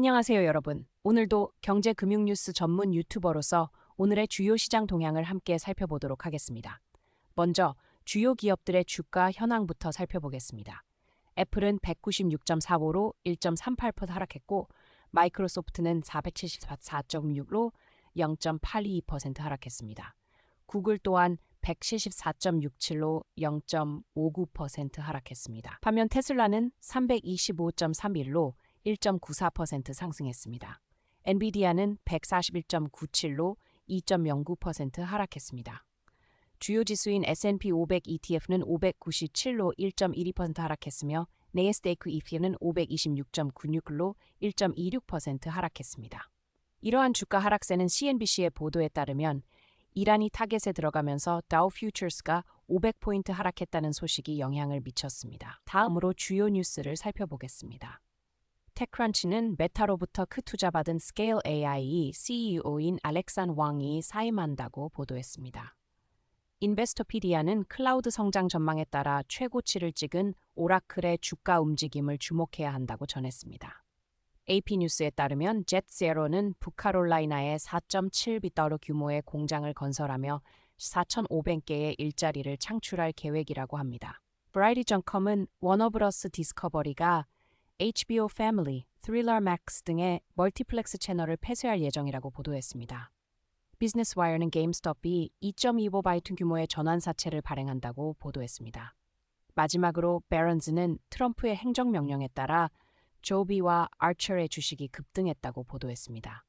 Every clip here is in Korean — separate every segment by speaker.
Speaker 1: 안녕하세요, 여러분. 오늘도 경제 금융 뉴스 전문 유튜버로서 오늘의 주요 시장 동향을 함께 살펴보도록 하겠습니다. 먼저 주요 기업들의 주가 현황부터 살펴보겠습니다. 애플은 196.45로 1.38% 하락했고 마이크로소프트는 474.6로 0.822% 하락했습니다. 구글 또한 174.67로 0.59% 하락했습니다. 반면 테슬라는 325.31로 1.94% 상승했습니다. 엔비디아는 141.97로 2.09% 하락했습니다. 주요 지수인 S&P 500 ETF는 597로 1.12% 하락했으며 네스데이크 ETF는 526.96로 1.26% 하락했습니다. 이러한 주가 하락세는 CNBC의 보도에 따르면 이란이 타겟에 들어가면서 다우 퓨처스가 500포인트 하락했다는 소식이 영향을 미쳤습니다. 다음으로 주요 뉴스를 살펴보겠습니다. 테크런치는 메타로부터 크 투자받은 스케일 AI CEO인 알렉산 왕이 사임한다고 보도했습니다. 인베스터피디아는 클라우드 성장 전망에 따라 최고치를 찍은 오라클의 주가 움직임을 주목해야 한다고 전했습니다. AP뉴스에 따르면 젯제로는 북카롤라이나에 4.7비달러 규모의 공장을 건설하며 4,500개의 일자리를 창출할 계획이라고 합니다. 브라이티점컴은 워너브러스 디스커버리가 HBO 패밀리, 스릴러 맥스 등의 멀티플렉스 채널을 폐쇄할 예정이라고 보도했습니다. 비즈니스 와이어는 게임스톱이 2.25바이트 규모의 전환 사채를 발행한다고 보도했습니다. 마지막으로 베런즈는 트럼프의 행정명령에 따라 조비와 아처의 주식이 급등했다고 보도했습니다.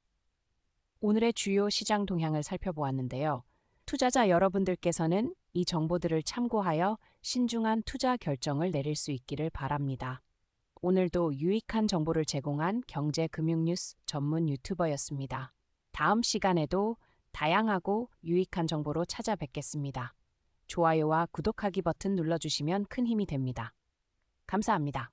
Speaker 1: 오늘의 주요 시장 동향을 살펴보았는데요. 투자자 여러분들께서는 이 정보들을 참고하여 신중한 투자 결정을 내릴 수 있기를 바랍니다. 오늘도 유익한 정보를 제공한 경제 금융 뉴스 전문 유튜버였습니다. 다음 시간에도 다양하고 유익한 정보로 찾아뵙겠습니다. 좋아요와 구독하기 버튼 눌러주시면 큰 힘이 됩니다. 감사합니다.